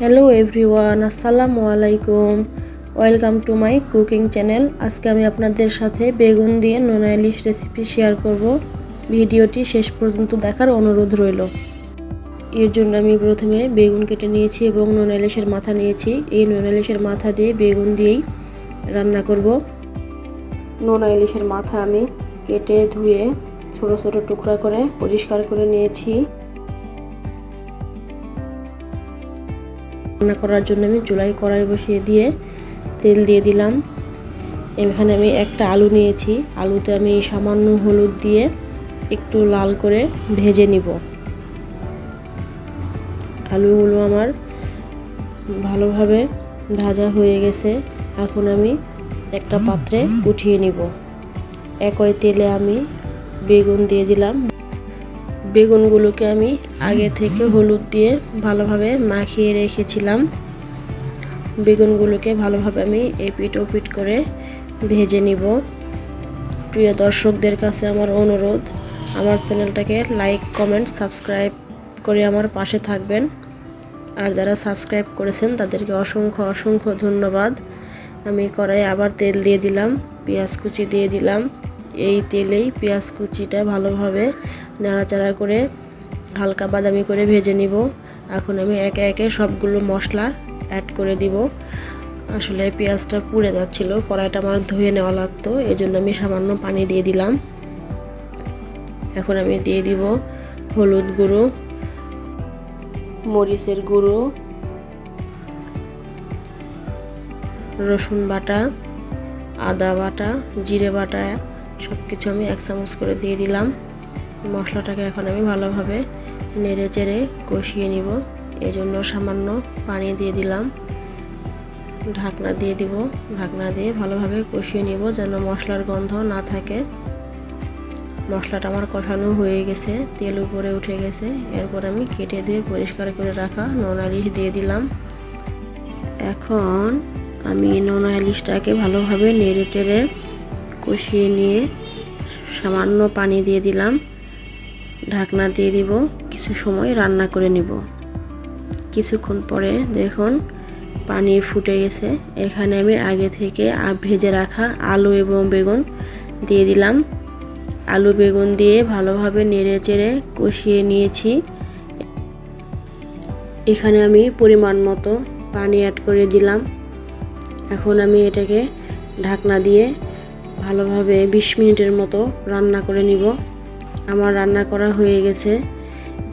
Hello everyone আসসালামু আলাইকুম। Welcome to my cooking channel আজকে আমি আপনাদের সাথে বেগুন দিয়ে নোনা ইলিশ রেসিপি শেয়ার করব। ভিডিওটি শেষ পর্যন্ত দেখার অনুরোধ রইল। এর জন্য আমি প্রথমে বেগুন কেটে নিয়েছি এবং নোনা ইলিশের মাথা নিয়েছি। এই নোনা ইলিশের মাথা দিয়ে বেগুন দিয়েই রান্না করব। নোনা ইলিশের মাথা আমি কেটে ধুয়ে ছোট ছোট টুকরা করে পরিষ্কার করে নিয়েছি। রান্না করার জন্য আমি চুলাই কড়াই বসিয়ে দিয়ে তেল দিয়ে দিলাম। এখানে আমি একটা আলু নিয়েছি। আলুতে আমি সামান্য হলুদ দিয়ে একটু লাল করে ভেজে নিব। আলুগুলো আমার ভালোভাবে ভাজা হয়ে গেছে। এখন আমি একটা পাত্রে উঠিয়ে নিব। একই তেলে আমি বেগুন দিয়ে দিলাম। বেগুনগুলোকে আমি আগে থেকে হলুদ দিয়ে ভালোভাবে মাখিয়ে রেখেছিলাম। বেগুনগুলোকে ভালোভাবে আমি এপিট ওপিট করে ভেজে নিব। প্রিয় দর্শকদের কাছে আমার অনুরোধ, আমার চ্যানেলটাকে লাইক, কমেন্ট, সাবস্ক্রাইব করে আমার পাশে থাকবেন। আর যারা সাবস্ক্রাইব করেছেন, তাদেরকে অসংখ্য অসংখ্য ধন্যবাদ। আমি কড়াই আবার তেল দিয়ে দিলাম, পেঁয়াজ কুচি দিয়ে দিলাম। এই তেলেই পেঁয়াজ কুচিটা ভালোভাবে নাড়াচাড়া করে হালকা বাদামি করে ভেজে নিব। এখন আমি একে একে সবগুলো মশলা অ্যাড করে দিব। আসলে পেঁয়াজটা পুড়ে যাচ্ছিল, কড়াইটা আমার ধুয়ে নেওয়া লাগতো এই জন্য আমি সামান্য পানি দিয়ে দিলাম। এখন আমি দিয়ে দিব হলুদ গুঁড়ো, মরিচের গুঁড়ো, রসুন বাটা, আদা বাটা, জিরে বাটা সব কিছু আমি এক চামচ করে দিয়ে দিলাম। মশলাটাকে এখন আমি ভালোভাবে নেড়ে চেড়ে কষিয়ে নিব। জন্য সামান্য পানি দিয়ে দিলাম। ঢাকনা দিয়ে দিব। ঢাকনা দিয়ে ভালোভাবে কষিয়ে নিব যেন মশলার গন্ধ না থাকে। মশলাটা আমার কষানো হয়ে গেছে, তেল উপরে উঠে গেছে। এরপর আমি কেটে দিয়ে পরিষ্কার করে রাখা নোনা ইলিশ দিয়ে দিলাম। এখন আমি নোনা ইলিশটাকে ভালোভাবে নেড়ে চেড়ে কষিয়ে নিয়ে সামান্য পানি দিয়ে দিলাম। ঢাকনা দিয়ে দিব, কিছু সময় রান্না করে নিব। কিছুক্ষণ পরে দেখুন পানি ফুটে গেছে। এখানে আমি আগে থেকে ভেজে রাখা আলু এবং বেগুন দিয়ে দিলাম। আলু বেগুন দিয়ে ভালোভাবে নেড়ে চেড়ে কষিয়ে নিয়েছি। এখানে আমি পরিমাণ মতো পানি অ্যাড করে দিলাম। এখন আমি এটাকে ঢাকনা দিয়ে ভালোভাবে বিশ মিনিটের মতো রান্না করে নিব। আমার রান্না করা হয়ে গেছে।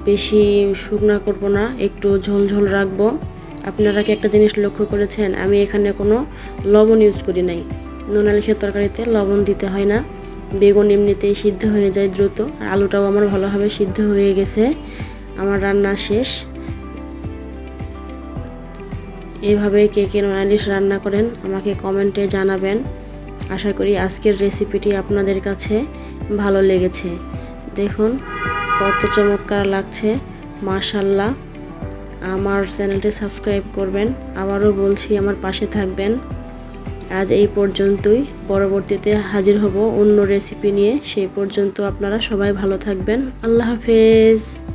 বেশি শুকনা করব না, একটু ঝোল ঝোল রাখব। আপনারা কি একটা জিনিস লক্ষ্য করেছেন? আমি এখানে কোনো লবণ ইউজ করি নাই। নোনালিশের তরকারিতে লবণ দিতে হয় না। বেগুন এমনিতেই সিদ্ধ হয়ে যায় দ্রুত। আলুটাও আমার ভালোভাবে সিদ্ধ হয়ে গেছে। আমার রান্না শেষ। এভাবে কে কে নোনালিশ রান্না করেন আমাকে কমেন্টে জানাবেন। আশা করি আজকের রেসিপিটি আপনাদের কাছে ভালো লেগেছে। দেখুন, কত চমৎকার লাগছে। মাশাল্লাহ আমার চ্যানেলটি সাবস্ক্রাইব করবেন। আবারও বলছি, আমার পাশে থাকবেন। আজ এই পর্যন্তই। পরবর্তীতে হাজির হব অন্য রেসিপি নিয়ে। সেই পর্যন্ত আপনারা সবাই ভালো থাকবেন। আল্লাহ হাফেজ।